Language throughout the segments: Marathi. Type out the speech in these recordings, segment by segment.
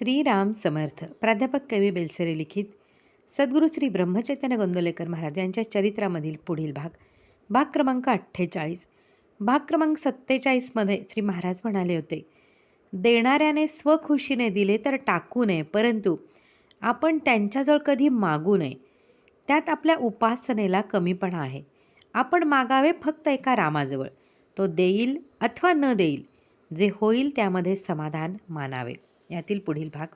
श्रीराम समर्थ प्राध्यापक कवी बेलसरे लिखित सद्गुरू श्री ब्रह्मचैतन्य गोंदवलेकर महाराज यांच्या चरित्रामधील पुढील भाग भाग क्रमांक अठ्ठेचाळीस. भाग क्रमांक सत्तेचाळीसमध्ये श्री महाराज म्हणाले होते देणाऱ्याने स्वखुशीने दिले तर टाकू नये परंतु आपण त्यांच्याजवळ कधी मागू नये. त्यात आपल्या उपासनेला कमीपणा आहे. आपण मागावे फक्त एका रामाजवळ. तो देईल अथवा न देईल जे होईल त्यामध्ये समाधान मानावे. यातील पुढील भाग.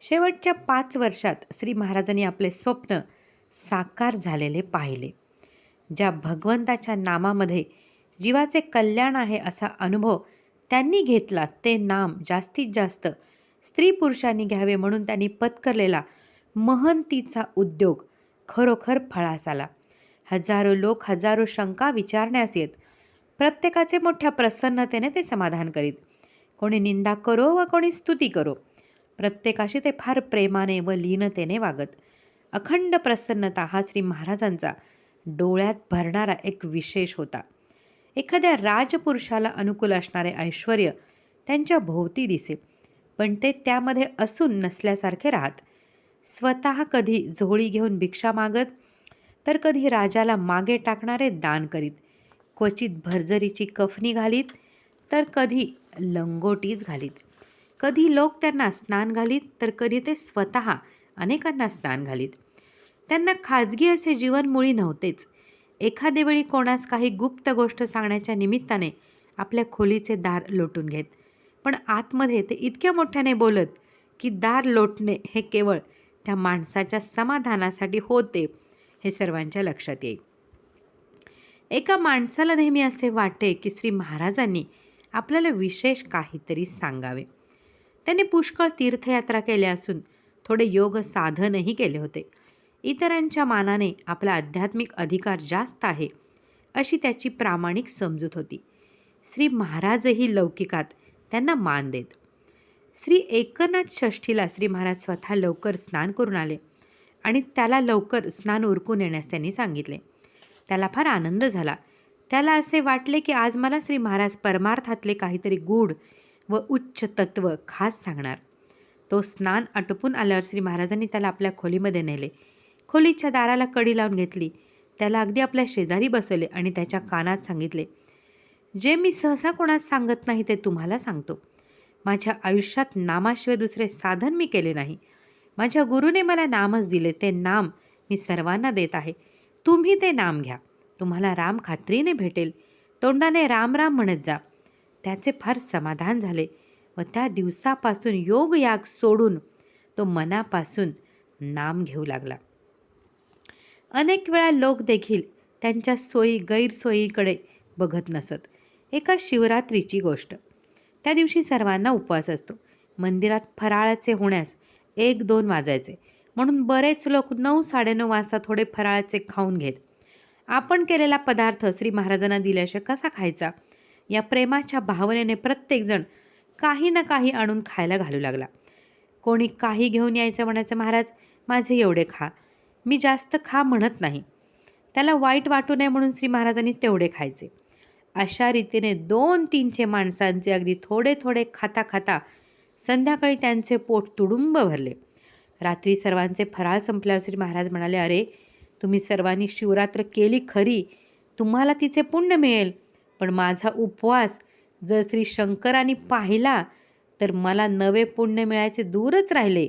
शेवटच्या पाच वर्षात श्री महाराजांनी आपले स्वप्न साकार झालेले पाहिले. ज्या भगवंताच्या नामामध्ये जीवाचे कल्याण आहे असा अनुभव त्यांनी घेतला ते नाम जास्तीत जास्त स्त्री पुरुषांनी घ्यावे म्हणून त्यांनी पत्करलेला महंतीचा उद्योग खरोखर फळास आला. हजारो लोक हजारो शंका विचारण्यास येत प्रत्येकाचे मोठ्या प्रसन्नतेने ते समाधान करीत कोणी निंदा करो व कोणी स्तुती करो. प्रत्येकाशी ते फार प्रेमाने व लीनतेने वागत. अखंड प्रसन्नता हा श्री महाराजांचा डोळ्यात भरणारा एक विशेष होता. एखाद्या राजपुरुषाला अनुकूल असणारे ऐश्वर त्यांच्या भोवती दिसे पण ते त्यामध्ये असून नसल्यासारखे राहत. स्वतः कधी झोळी घेऊन भिक्षा मागत तर कधी राजाला मागे टाकणारे दान करीत. क्वचित भरजरीची कफनी घालीत तर कधी लंगोटीच घालीत. कधी लोक त्यांना स्नान घालीत तर कधी ते स्वतः अनेकांना स्नान घालीत. त्यांना खाजगी असे जीवन मुळी नव्हतेच. एखाद्या वेळी कोणास काही गुप्त गोष्ट सांगण्याच्या निमित्ताने आपल्या खोलीचे दार लोटून घेत. पण आतमध्ये ते इतक्या मोठ्याने बोलत की दार लोटणे हे केवळ त्या माणसाच्या समाधानासाठी होते हे सर्वांच्या लक्षात येईल. एका माणसाला नेहमी असे वाटे की श्री महाराजांनी आपल्याला विशेष काहीतरी सांगावे. त्याने पुष्कळ तीर्थयात्रा केल्या असून थोडे योग साधनही केले होते. इतरांच्या मानाने आपला आध्यात्मिक अधिकार जास्त आहे अशी त्याची प्रामाणिक समजूत होती. श्री महाराजही लौकिकात त्यांना मान देत. श्री एकनाथ षष्ठीला श्री महाराज स्वतः लवकर स्नान करून आले आणि त्याला लवकर स्नान उरकून येण्यास त्यांनी सांगितले. त्याला फार आनंद झाला. त्याला असे वाटले की आज मला श्री महाराज परमार्थातले काहीतरी गूढ व उच्च तत्व खास सांगणार. तो स्नान आटोपून आल्यावर श्री महाराजांनी त्याला आपल्या खोलीमध्ये नेले. खोलीच्या दाराला कडी लावून घेतली. त्याला अगदी आपल्या शेजारी बसवले आणि त्याच्या कानात सांगितले जे मी सहसा कोणास सांगत नाही ते तुम्हाला सांगतो. माझ्या आयुष्यात नामाशिवाय दुसरे साधन मी केले नाही. माझ्या गुरुने मला नामच दिले. ते नाम मी सर्वांना देत आहे. तुम्ही ते नाम घ्या. तुम्हाला राम खात्रीने भेटेल. तोंडाने राम राम म्हणत जा. त्याचे फार समाधान झाले. व त्या दिवसापासून योग याग सोडून तो मनापासून नाम घेऊ लागला. अनेक वेळा लोक देखील त्यांच्या सोयी गैरसोयीकडे बघत नसत. एका शिवरात्रीची गोष्ट. त्या दिवशी सर्वांना उपवास असतो. मंदिरात फराळाचे होण्यास एक दोन वाजायचे. म्हणून बरेच लोक नऊ साडेनऊ वाजता थोडे फराळाचे खाऊन घेत. आपण केलेला पदार्थ श्री महाराजांना दिल्याशिवाय कसा खायचा? या प्रेमाच्या भावनेने प्रत्येकजण काही ना काही आणून खायला घालू लागला. कोणी काही घेऊन यायचं म्हणायचं महाराज माझे एवढे खा. मी जास्त खा म्हणत नाही. त्याला वाईट वाटू नये म्हणून श्री महाराजांनी तेवढे खायचे. अशा रीतीने दोन तीनशे माणसांचे अगदी थोडे थोडे खाता खाता संध्याकाळी त्यांचे पोट तुडुंब भरले. रात्री सर्वांचे फराळ संपल्यावर श्री महाराज म्हणाले अरे तुम्ही सर्वांनी शिवरात्र केली खरी तुम्हाला तिचे पुण्य मिळेल. पण माझा उपवास जर श्री शंकराने पाहिला तर मला नवे पुण्य मिळायचे दूरच राहिले.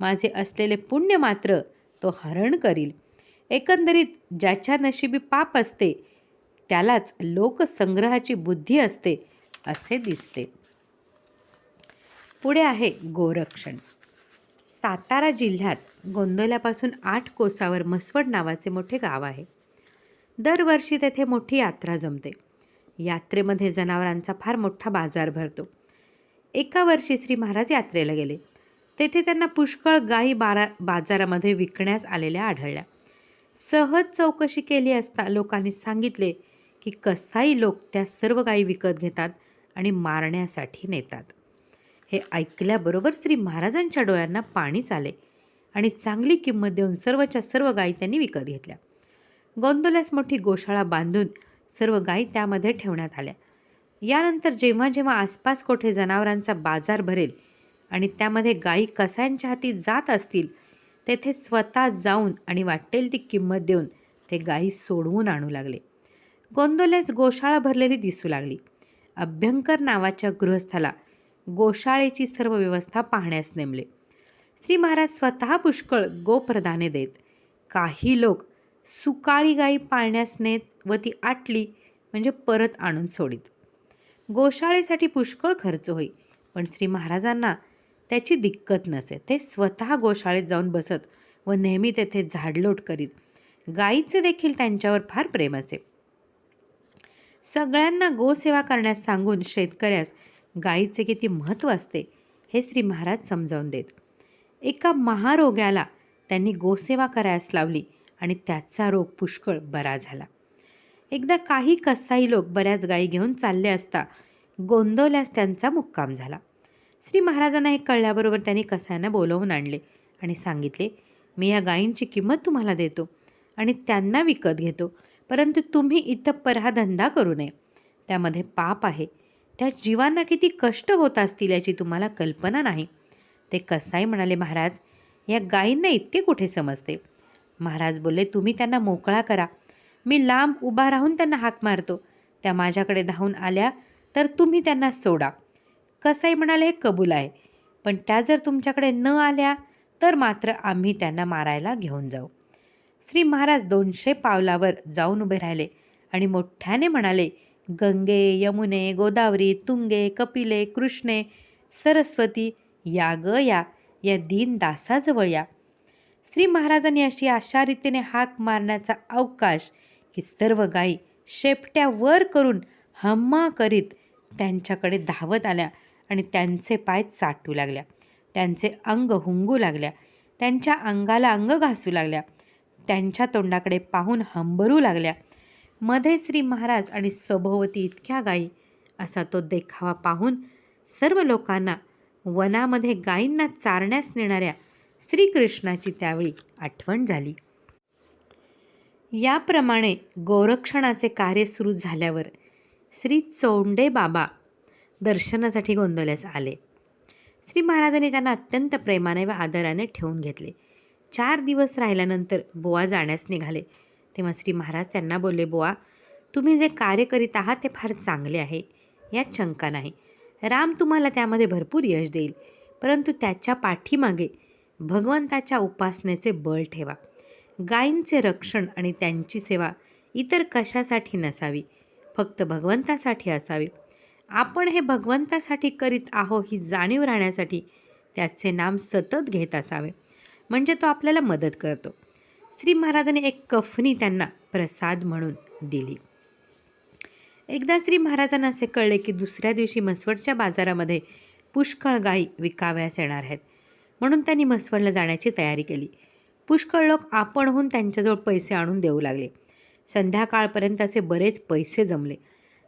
माझे असलेले पुण्य मात्र तो हरण करील. एकंदरीत ज्याच्या नशिबी पाप असते त्यालाच लोकसंग्रहाची बुद्धी असते असे दिसते. पुढे आहे गोरक्षण. सातारा जिल्ह्यात गोंदवल्यापासून आठ कोसावर मसवड नावाचे मोठे गाव आहे. दरवर्षी तेथे मोठी यात्रा जमते. यात्रेमध्ये जनावरांचा फार मोठा बाजार भरतो. एका वर्षी श्री महाराज यात्रेला गेले. तेथे त्यांना पुष्कळ गायी बारा बाजारामध्ये विकण्यास आलेल्या आढळल्या. सहज चौकशी केली असता लोकांनी सांगितले की कसाई लोक त्या सर्व गायी विकत घेतात आणि मारण्यासाठी नेतात. हे ऐकल्याबरोबर श्री महाराजांच्या डोळ्यांना पाणीच आले. आणि चांगली किंमत देऊन सर्वच्या सर्व गायी त्यांनी विकत घेतल्या. गोंदोल्यास मोठी गोशाळा बांधून सर्व गायी त्यामध्ये ठेवण्यात आल्या. यानंतर जेव्हा जेव्हा आसपास कोठे जनावरांचा बाजार भरेल आणि त्यामध्ये गायी कसायांच्या हाती जात असतील तेथे स्वतः जाऊन आणि वाटेल ती किंमत देऊन ते गायी सोडवून आणू लागले. गोंदोल्यास गोशाळा भरलेली दिसू लागली. अभ्यंकर नावाच्या गृहस्थाला गोशाळेची सर्व व्यवस्था पाहण्यास नेमले. श्री महाराज स्वतः पुष्कळ गोप्रदाने देत. काही लोक सुकाळी गायी पाळण्यास नेत व ती आटली म्हणजे परत आणून सोडीत. गोशाळेसाठी पुष्कळ खर्च होई पण श्री महाराजांना त्याची दिक्कत नसे. ते स्वतः गोशाळेत जाऊन बसत व नेहमी तेथे झाडलोट करीत. गाईचं देखील त्यांच्यावर फार प्रेम असे. सगळ्यांना गोसेवा करण्यास सांगून शेतकऱ्यास गाईचे किती महत्त्व असते हे श्री महाराज समजावून देत. एका महारोग्याला त्यांनी गोसेवा करायस लावली आणि त्याचा रोग पुष्कळ बरा झाला. एकदा काही कसाई लोक बऱ्याच गायी घेऊन चालले असता गोंदवल्यास त्यांचा मुक्काम झाला. श्री महाराजांना हे कळल्याबरोबर त्यांनी कसायांना बोलवून आणले आणि सांगितले मी या गायींची किंमत तुम्हाला देतो आणि त्यांना विकत घेतो परंतु तुम्ही इथं परहा धंदा करू नये. त्यामध्ये पाप आहे. त्या जीवांना किती कष्ट होत असतील याची तुम्हाला कल्पना नाही. ते कसाई म्हणाले महाराज या गायींना इतके कुठे समजते? महाराज बोलले तुम्ही त्यांना मोकळा करा. मी लांब उभा राहून त्यांना हाक मारतो. त्या माझ्याकडे धावून आल्या तर तुम्ही त्यांना सोडा. कसाई म्हणाले हे कबूल आहे. पण त्या जर तुमच्याकडे न आल्या तर मात्र आम्ही त्यांना मारायला घेऊन जाऊ. श्री महाराज दोनशे पावलावर जाऊन उभे राहिले आणि मोठ्याने म्हणाले गंगे यमुने गोदावरी तुंगे कपिले कृष्णे सरस्वती या ग या या दीन दासाजवळ या. श्री महाराजांनी अशी अशा रीतीने हाक मारण्याचा अवकाश की सर्व गायी शेपट्या वर करून हम्मा करीत त्यांच्याकडे धावत आल्या आणि त्यांचे पाय चाटू लागल्या. त्यांचे अंग हुंगू लागल्या. त्यांच्या अंगाला अंग घासू लागल्या. त्यांच्या तोंडाकडे पाहून हंबरू लागल्या. मध्ये श्री महाराज आणि सभोवती इतक्या गायी असा तो देखावा पाहून सर्व लोकांना वनामध्ये गायींना चारण्यास नेणाऱ्या श्रीकृष्णाची त्यावेळी आठवण झाली. याप्रमाणे गोरक्षणाचे कार्य सुरू झाल्यावर श्री चोंडे बाबा दर्शनासाठी गोंदवल्यास आले. श्री महाराजांनी त्यांना अत्यंत प्रेमाने व आदराने ठेवून घेतले. चार दिवस राहिल्यानंतर बोवा जाण्यास निघाले. तेव्हा श्री महाराज त्यांना बोलले बोआ तुम्ही जे कार्य करीत आहात ते फार चांगले आहे. यात शंका नाही. राम तुम्हाला त्यामध्ये भरपूर यश देईल. परंतु त्याच्या पाठीमागे भगवंताच्या उपासनेचे बळ ठेवा. गायींचे रक्षण आणि त्यांची सेवा इतर कशासाठी नसावी? फक्त भगवंतासाठी असावी. आपण हे भगवंतासाठी करीत आहो ही जाणीव राहण्यासाठी त्याचे नाम सतत घेत असावे. म्हणजे तो आपल्याला मदत करतो. श्री महाराजांनी एक कफनी त्यांना प्रसाद म्हणून दिली. एकदा श्री महाराजांना असे कळले की दुसऱ्या दिवशी मसवडच्या बाजारामध्ये पुष्कळ गायी विकाव्यास येणार आहेत. म्हणून त्यांनी मसवडला जाण्याची तयारी केली. पुष्कळ लोक आपणहून त्यांच्याजवळ पैसे आणून देऊ लागले. संध्याकाळपर्यंत असे बरेच पैसे जमले.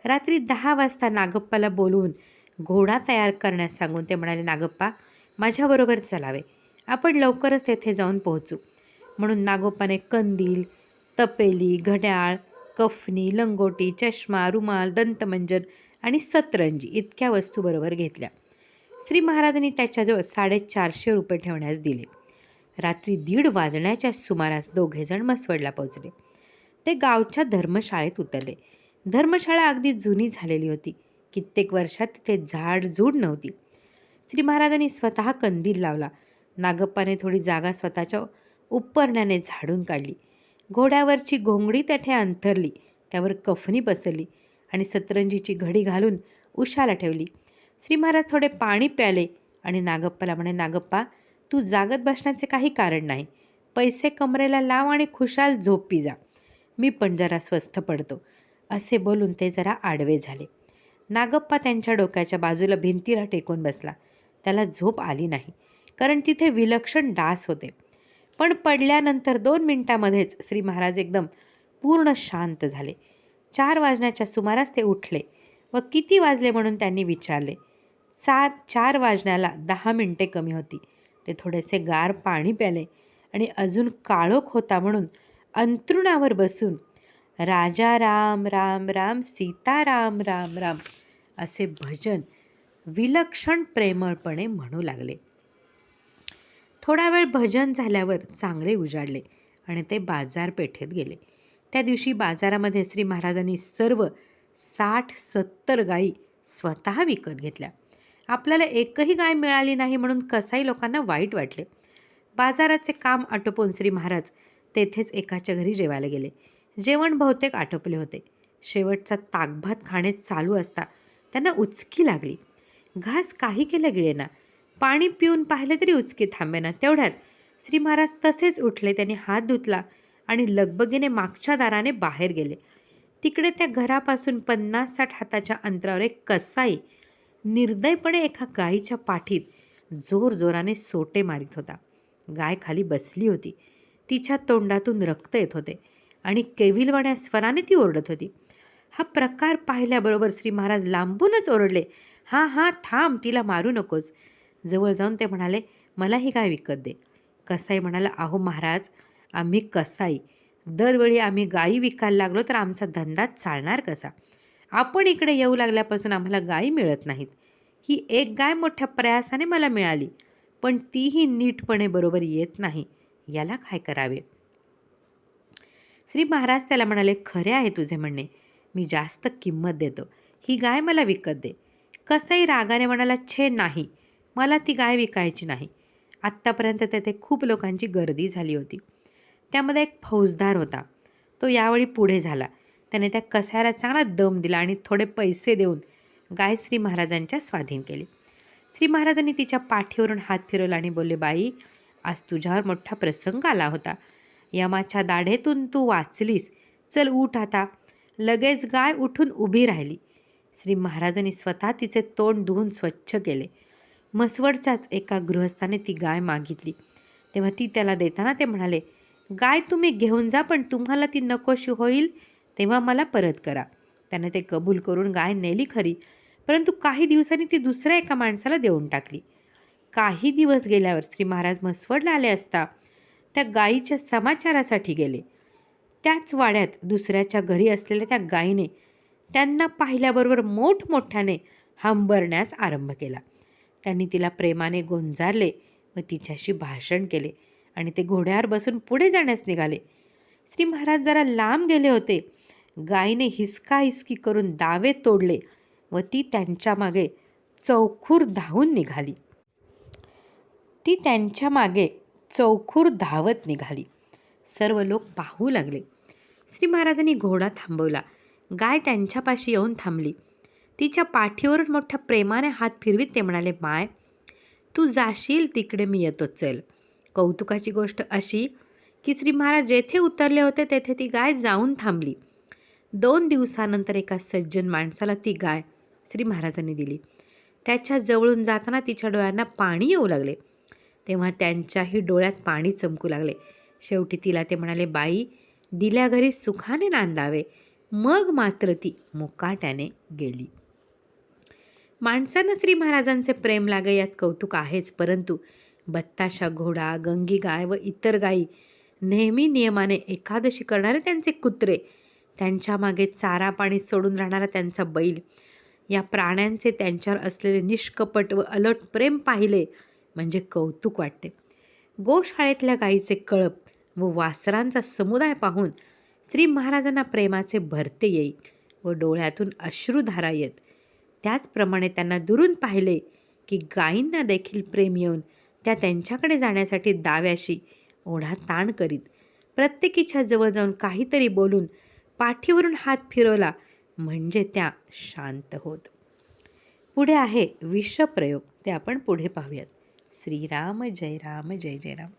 रात्री दहा वाजता नागप्पाला बोलवून घोडा तयार करण्यास सांगून ते म्हणाले नागप्पा माझ्याबरोबर चलावे. आपण लवकरच तेथे जाऊन पोहोचू. म्हणून नागोप्पाने कंदील तपेली घड्याळ कफनी लंगोटी चष्मा रुमाल दंतमंजन आणि सतरंजी इतक्या वस्तू बरोबर घेतल्या. श्री महाराजांनी त्याच्याजवळ साडेचारशे रुपये ठेवण्यास दिले. रात्री दीड वाजण्याच्या सुमारास दोघेजण मसवडला पोहोचले. ते गावच्या धर्मशाळेत उतरले. धर्मशाळा अगदी जुनी झालेली होती. कित्येक वर्षात तिथे झाडझूड नव्हती. श्री महाराजांनी स्वतः कंदील लावला. नागप्पाने थोडी जागा स्वतःच्या उपरण्याने झाडून काढली. घोड्यावरची घोंगडी त्याठे अंथरली. त्यावर कफनी पसरली आणि सतरंजीची घडी घालून उशाला ठेवली. श्री महाराज थोडे पाणी प्याले. आणि नागप्पाला म्हणे नागप्पा तू जागत बसण्याचे काही कारण नाही. पैसे कमरेला लाव आणि खुशाल झोपी जा मी पण जरा स्वस्थ पडतो. असे बोलून ते जरा आडवे झाले. नागप्पा त्यांच्या डोक्याच्या बाजूला भिंतीला टेकून बसला. त्याला झोप आली नाही कारण तिथे विलक्षण डास होते. पण पडल्यानंतर दोन मिनिटामध्येच श्री महाराज एकदम पूर्ण शांत झाले. चार वाजण्याच्या सुमारास ते उठले व किती वाजले म्हणून त्यांनी विचारले. चार चार वाजण्याला दहा मिनटे कमी होती. ते थोडेसे गार पाणी प्याले आणि अजून काळोख होता म्हणून अंतरुणावर बसून राजा राम राम राम सीता राम राम राम असे भजन विलक्षण प्रेमळपणे म्हणू लागले. थोडा वेळ भजन झाल्यावर चांगले उजाडले आणि ते बाजारपेठेत गेले. त्या दिवशी बाजारामध्ये श्री महाराजांनी सर्व साठ सत्तर गायी स्वतः विकत घेतल्या. आपल्याला एकही गाय मिळाली नाही म्हणून कसाही लोकांना वाईट वाटले. बाजाराचे काम आटोपून श्री महाराज तेथेच एकाच्या घरी जेवायला गेले. जेवण बहुतेक आटोपले होते. शेवटचा ताकभात खाणे चालू असता त्यांना उचकी लागली. घास काही केलं गिळेना. पाणी पिऊन पाहिले तरी उचकी थांबेना तेवढ्यात श्री महाराज तसेच उठले. त्यांनी हात धुतला आणि लगबगीने मागच्या दाराने बाहेर गेले. तिकडे त्या घरापासून पन्नास साठ हाताच्या अंतरावर एक कसाई निर्दयपणे एका गायीच्या पाठीत जोरजोराने सोटे मारित होता. गाय खाली बसली होती. तिच्या तोंडातून रक्त येत होते आणि केविलवाण्या स्वराने ती ओरडत होती. हा प्रकार पाहिल्याबरोबर श्री महाराज लांबूनच ओरडले. हां हां थांब तिला मारू नकोस. जवळ जाऊन ते म्हणाले मला ही गाय विकत दे? कसाई म्हणाला अहो महाराज आम्ही कसाई. दरवेळी आम्ही गायी विकायला लागलो तर आमचा धंदा चालणार कसा? आपण इकडे येऊ लागल्यापासून आम्हाला गायी मिळत नाहीत. ही एक गाय मोठ्या प्रयासाने मला मिळाली पण तीही नीटपणे बरोबर येत नाही. याला काय करावे? श्री महाराज त्याला म्हणाले खरे आहे तुझे म्हणणे. मी जास्त किंमत देतो. ही गाय मला विकत दे. कसाही रागाने म्हणाला छे नाही. मला ती गाय विकायची नाही. आत्तापर्यंत तेथे खूप लोकांची गर्दी झाली होती. त्यामध्ये एक फौजदार होता. तो यावेळी पुढे झाला. त्याने त्या कसाऱ्याला चांगला दम दिला आणि थोडे पैसे देऊन गाय श्री महाराजांच्या स्वाधीन केली. श्री महाराजांनी तिच्या पाठीवरून हात फिरवला आणि बोलले बाई आज तुझ्यावर मोठा प्रसंग आला होता. यमाच्या दाढेतून तू वाचलीस. चल उठ आता. लगेच गाय उठून उभी राहिली. श्री महाराजांनी स्वतः तिचे तोंड धुवून स्वच्छ केले. मसवडच्याच एका गृहस्थाने ती गाय मागितली. तेव्हा ती त्याला देताना ते म्हणाले गाय तुम्ही घेऊन जा पण तुम्हाला ती नकोशी होईल तेव्हा मला परत करा. त्याने ते कबूल करून गाय नेली खरी परंतु काही दिवसांनी ती दुसऱ्या एका माणसाला देऊन टाकली. काही दिवस गेल्यावर श्री महाराज मसवडला आले असता त्या गायीच्या समाचारासाठी गेले. त्याच वाड्यात दुसऱ्याच्या घरी असलेल्या त्या गायीने त्यांना पाहिल्याबरोबर मोठमोठ्याने हंबरण्यास आरंभ केला. त्यांनी तिला प्रेमाने गोंजारले व तिच्याशी भाषण केले आणि ते घोड्यावर बसून पुढे जाण्यास निघाले. श्री महाराज जरा लांब गेले होते. गायीने हिसका हिसकी करून दावे तोडले व ती त्यांच्या मागे चौखूर धावून निघाली. ती त्यांच्या मागे चौखूर धावत निघाली. सर्व लोक पाहू लागले. श्री महाराजांनी घोडा थांबवला. गाय त्यांच्यापाशी येऊन थांबली. तिच्या पाठीवरून मोठ्या प्रेमाने हात फिरवीत ते म्हणाले माय तू जाशील तिकडे मी येतो चल. कौतुकाची गोष्ट अशी की श्री महाराज जेथे उतरले होते तेथे ती गाय जाऊन थांबली. दोन दिवसानंतर एका सज्जन माणसाला ती गाय श्री महाराजांनी दिली. त्याच्या जवळून जाताना तिच्या डोळ्यांना पाणी येऊ लागले. तेव्हा त्यांच्याही डोळ्यात पाणी चमकू लागले. शेवटी तिला ते म्हणाले बाई दिल्या घरी सुखाने नांदावे. मग मात्र ती मुकाट्याने गेली. माणसानं श्री महाराजांचे प्रेम लागे यात कौतुक आहेच परंतु बत्ताशा घोडा गंगी गाय व इतर गायी नेहमी नियमाने एकादशी करणारे त्यांचे कुत्रे त्यांच्या मागे चारा पाणी सोडून राहणारा त्यांचा बैल या प्राण्यांचे त्यांच्यावर असलेले निष्कपट व अलट प्रेम पाहिले म्हणजे कौतुक वाटते. गोशाळेतल्या गायीचे कळप व वासरांचा समुदाय पाहून श्री महाराजांना प्रेमाचे भरते येईल व डोळ्यातून अश्रुधारा येत. त्याचप्रमाणे त्यांना दुरून पाहिले की गायींना देखील प्रेम येऊन त्या त्यांच्याकडे जाण्यासाठी दाव्याशी ओढा ताण करीत. प्रत्येकीच्या जवळ जाऊन काहीतरी बोलून पाठीवरून हात फिरवला म्हणजे त्या शांत होत. पुढे आहे विषप्रयोग ते आपण पुढे पाहूयात. श्रीराम जय राम जय जय राम.